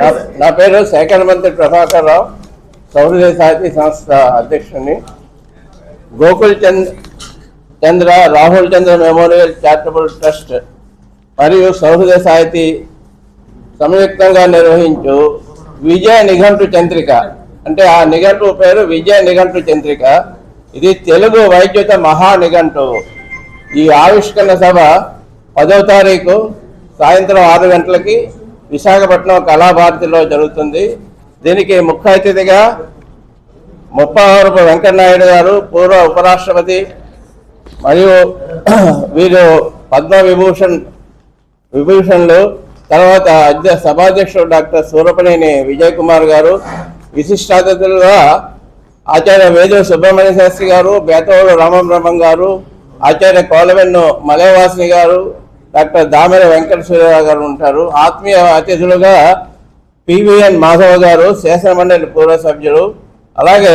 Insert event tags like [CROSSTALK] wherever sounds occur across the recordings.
నా- నా పేరు శేఖర మంత్రి ప్రభాకర్ రావు సౌహృదయ సాహితీ సంస్థ అధ్యక్షుడిని. Gokul Chand Chandra Rahul Chandra memorial charitable trust మరియు సౌహృదయ సాహితీ సంయుక్తంగా నిర్వహించు విజయ నిఘంటు చంద్రిక. అంటే ఆ నిఘంటు పేరు విజయ నిఘంటు చంద్రిక. ఇది తెలుగు వైద్యుత మహా నిఘంటు. ఈ ఆవిష్కరణ సభ పదో తారీఖు సాయంత్రం ఆరు గంటలకి విశాఖపట్నం కళాభారతిలో జరుగుతుంది. దీనికి ముఖ్య అతిథిగా ముప్పవరపు వెంకటనాయుడు గారు పూర్వ ఉపరాష్ట్రపతి మరియు [CLEARS THROAT] వీరు పద్మ విభూషణ్ విభూషణ్లు తర్వాత అధ్య సభాధ్యక్షుడు డాక్టర్ సూరపనేని విజయ్ కుమార్ గారు విశిష్ట అతిథులుగా ఆచార్య వేద సుబ్రహ్మణ్య శాస్త్రి గారు బేతవోడు రామబ్రహ్మం గారు ఆచార్య కోలవెన్ను మలయవాసిని గారు డాక్టర్ దామెర వెంకట సూర్యరావు గారు ఉంటారు. ఆత్మీయ అతిథులుగా పివిఎన్ మాధవ గారు శాసనమండలి పూర్వ సభ్యులు అలాగే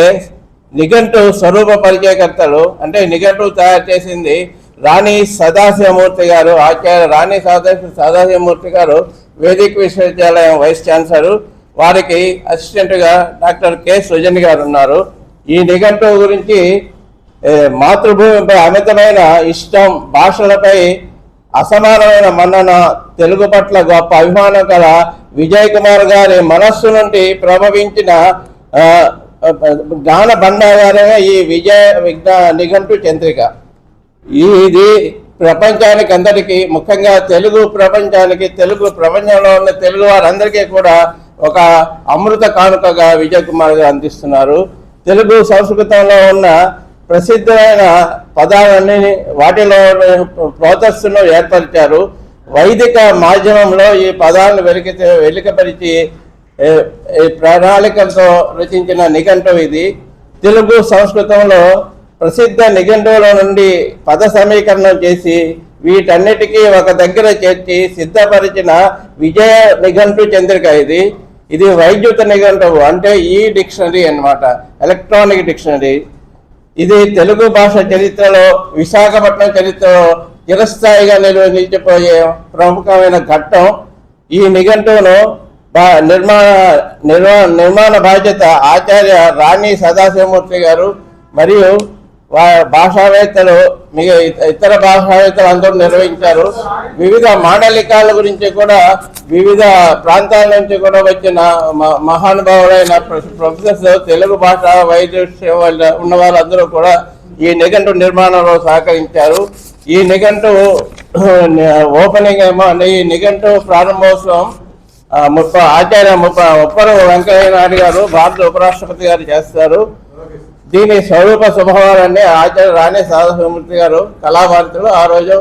నిఘంటు స్వరూప పరిచయకర్తలు అంటే నిఘంటు తయారు చేసింది రాణి సదాశివమూర్తి గారు ఆచార్య రాణి సదాశివ సదాశివమూర్తి గారు వేదిక విశ్వవిద్యాలయం వైస్ ఛాన్సలర్. వారికి అసిస్టెంట్గా డాక్టర్ కె. సుజన్ గారు ఉన్నారు. ఈ నిఘంటు గురించి మాతృభూమిపై అమితమైన ఇష్టం భాషలపై అసమానమైన మన్నన తెలుగు పట్ల గొప్ప అభిమానం గల విజయ్ కుమార్ గారి మనస్సు నుండి ప్రభవించిన గాన ఆ, ఈ విజయ విజ్ఞా నిఘంటు చంద్రిక. ఇది ప్రపంచానికి అందరికీ ముఖ్యంగా తెలుగు ప్రపంచానికి తెలుగు ప్రపంచంలో ఉన్న తెలుగు వారందరికీ కూడా ఒక అమృత కానుకగా విజయ్ కుమార్ గారు అందిస్తున్నారు. తెలుగు సంస్కృతంలో ఉన్న ప్రసిద్ధమైన పదాలన్నీ వాటిలో ప్రోతస్సును ఏర్పరిచారు. వైదిక మాధ్యమంలో ఈ పదాలను వెలికి వెలికపరిచి ప్రణాళికతో ప్రణాళికలతో రచించిన నిఘంటు ఇది. తెలుగు సంస్కృతంలో ప్రసిద్ధ నిఘంటువుల నుండి పద సమీకరణం చేసి వీటన్నిటికీ ఒక దగ్గర చేర్చి సిద్ధపరిచిన విజయ నిఘంటు చంద్రిక ఇది. ఇది వైద్యుత నిఘంటువు అంటే ఈ డిక్షనరీ అన్నమాట ఎలక్ట్రానిక్ డిక్షనరీ. ఇది తెలుగు భాష చరిత్రలో విశాఖపట్నం చరిత్రలో చిరస్థాయిగా నిర్వహించబోయే ప్రముఖమైన ఘట్టం. ఈ నిఘంటువును బా- నిర్మాణ నిర్మాణ బాధ్యత ఆచార్య రాణి సదాశివమూర్తి గారు మరియు భాషావేత్తలు మిగ ఇతర భాషావేత్తలు అందరూ నిర్వహించారు. వివిధ మాండలికాల గురించి కూడా వివిధ ప్రాంతాల నుంచి కూడా వచ్చిన మ- మహానుభావులైన ప్రొఫెసర్స్ తెలుగు భాష వైద్య ఉన్న వాళ్ళందరూ కూడా ఈ నిఘంటు నిర్మాణంలో సహకరించారు. ఈ నిఘంటు [CLEARS THROAT] ఓపెనింగ్ ఏమో ఈ నిఘంటు ప్రారంభోత్సవం ముప్ప ఆచార్య ముప్ప ముప్పరు వెంకయ్య నాయుడు గారు భారత ఉపరాష్ట్రపతి గారు చేస్తారు. దీని స్వరూప స్వభావాలన్నీ ఆచార్య రాణి సాధమూర్తి గారు కళాభారతిలో ఆ రోజు